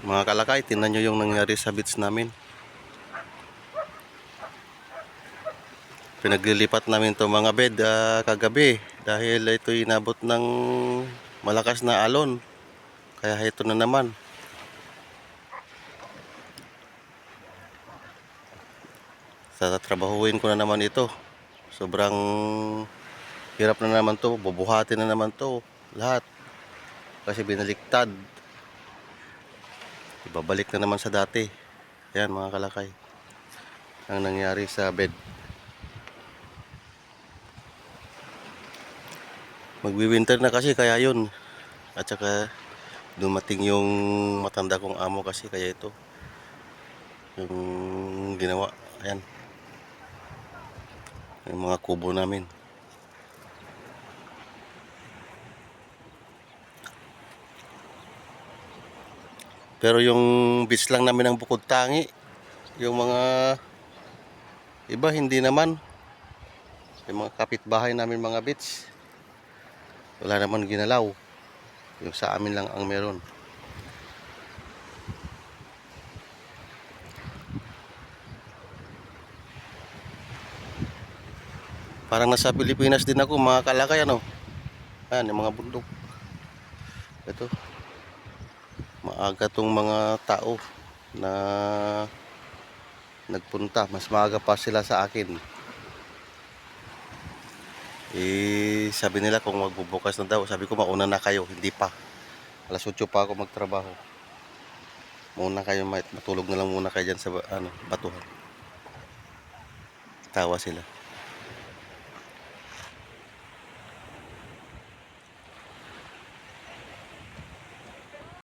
Mga kalakay, tingnan nyo yung nangyari sa beach namin. Pinaglilipat namin to mga bed ah, kagabi dahil ito inabot ng malakas na alon. Kaya ito na naman. Tatrabahuin ko na naman ito. Sobrang hirap na naman to. Bubuhatin na naman to. Lahat. Kasi binaliktad. Ibabalik na naman sa dati. Yan mga kalakay. Ang nangyari sa bed. Magwi-winter na kasi kaya yun. At saka dumating yung matanda kong amo kasi kaya ito. Yung ginawa. Ayan. Yung mga kubo namin. Pero yung beach lang namin ang bukod tangi. Yung mga iba hindi naman. Yung mga kapitbahay namin mga beach. Wala naman ginalaw. Yung sa amin lang ang meron. Parang nasa Pilipinas din ako mga kalakay ano. Ayan, yung mga bundok. Ito. Maaga tong mga tao na nagpunta. Mas maaga pa sila sa akin. Eh, sabi nila kung magbubukas na daw. Sabi ko mauna na kayo, hindi pa. Alas 8 pa ako magtrabaho. Mauna kayo, mat- matulog na lang muna kayo dyan sa ano, batuhan. Tawa sila.